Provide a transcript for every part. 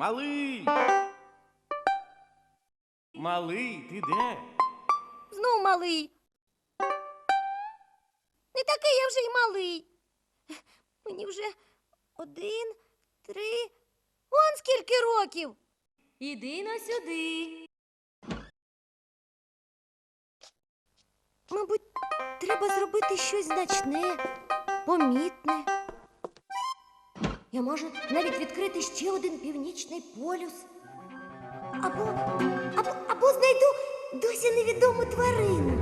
Малий. Малий, ти де? Знов малий. Не такий я вже й малий. Мені вже один, три. Он скільки років. Іди на сюди. Мабуть, треба зробити щось значне, помітне. Я можу навіть відкрити ще один північний полюс. Або, або, або знайду досі невідому тварину.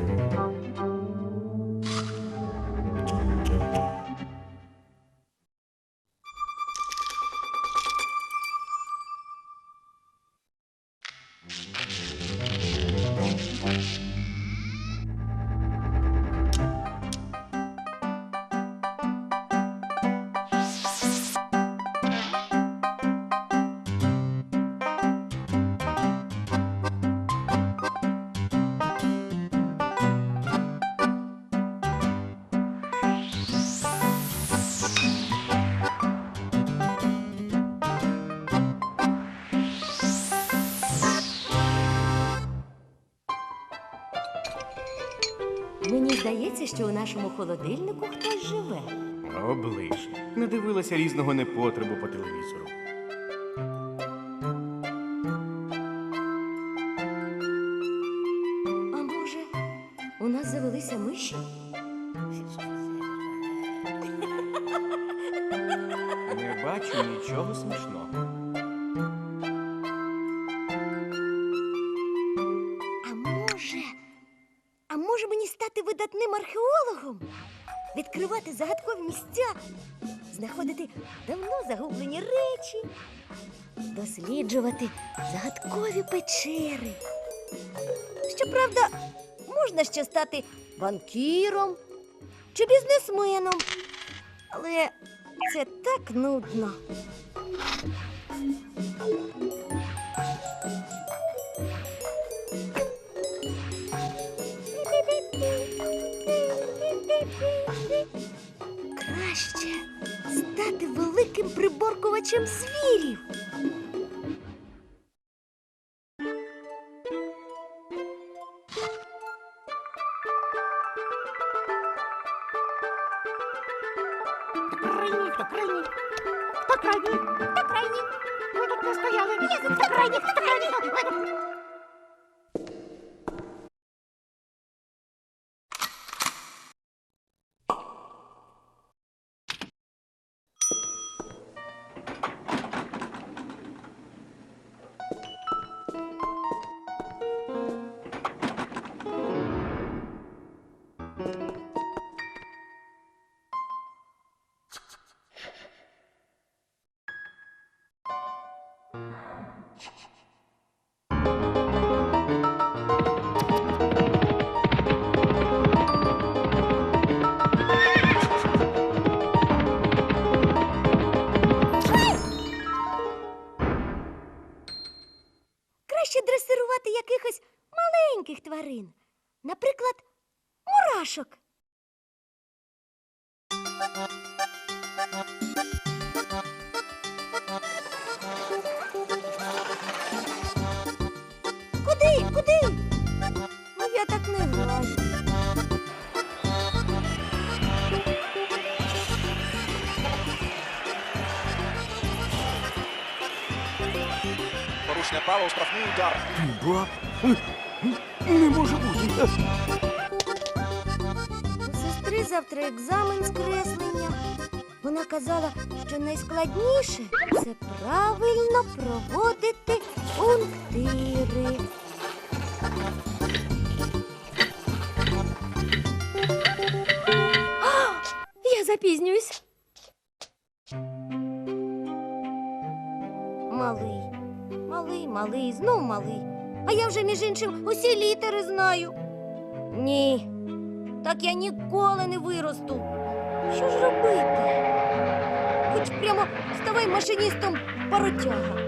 Мені що у нашому холодильнику хтось живе. Оближ. Не дивилася різного непотребу по телевізору. А може, у нас завелися миші? Не бачу нічого смішного. Видатним археологом? Відкривати загадкові місця, знаходити давно загублені речі, досліджувати загадкові печери. Щоправда, можна ще стати банкіром чи бізнесменом, але це так нудно. Краще стати великим приборкувачем звірів. Крайній, хто крайній? Хто крайній? Хто крайній? Ми тут не стояли. Я хто крайній? Хто крайній? Краще дресирувати якихось маленьких тварин. Наприклад, мурашок. Куди? Куди? Ну, я так не граю. Порушення правил, штрафний удар. Ба? Не може бути. У сестри завтра екзамен з креслення. Вона казала, що найскладніше це правильно проводити пунктири. Я запізнююсь. Малий, малий, малий, знов малий. А я вже, між іншим, усі літери знаю. Ні, так я ніколи не виросту. Що ж робити? Хоч прямо ставай машиністом паротяга.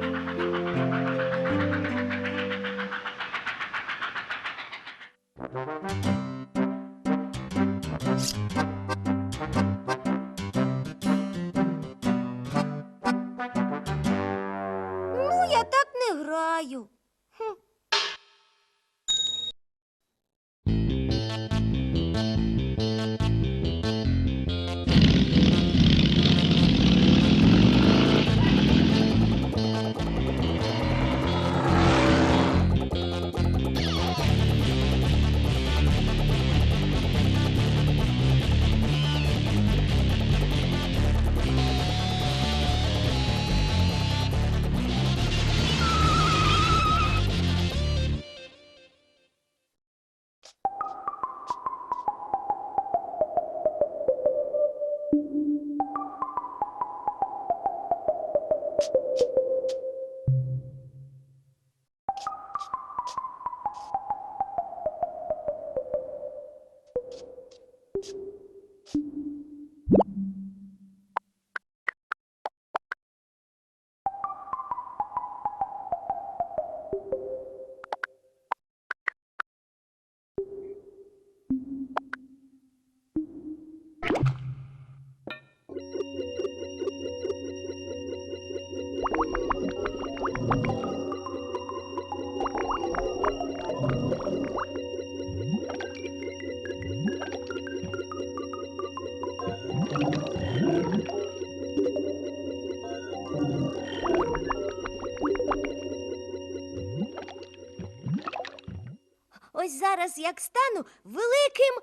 Зараз як стану великим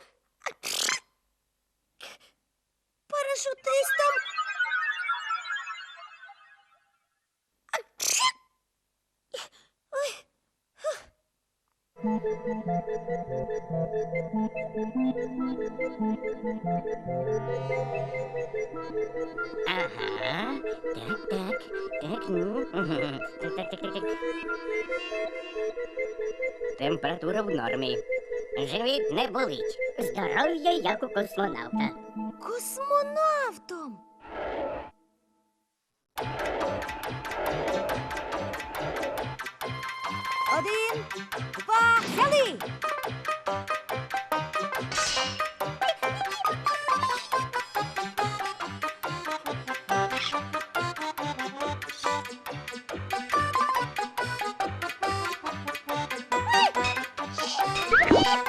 парашутистом. Ага. Так, так. Так, ну. так, так, так, так. Температура в нормі. Живіт не болить. Здоров'я як у космонавта. Космонавтом. Один, два, взяли. you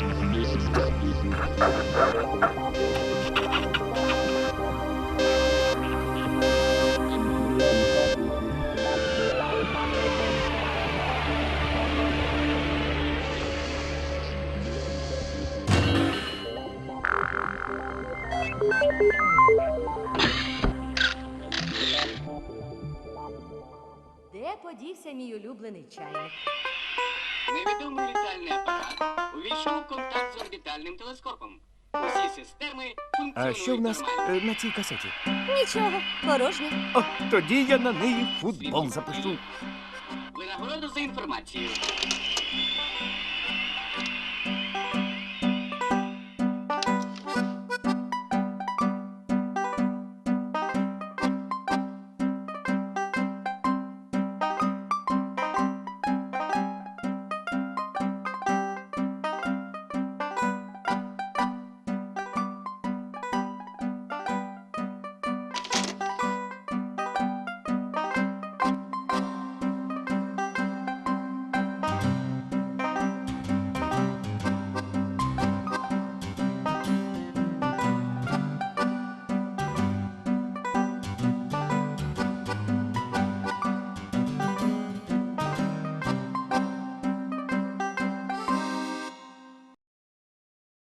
Де подівся мій улюблений чайник? Невідомий літальний апарат увійшов у контакт з орбітальним телескопом. Усі системи функціонують А що в нас нормально. е, на цій касеті? Нічого, порожньо. О, тоді я на неї футбол запишу. Винагороду за інформацію.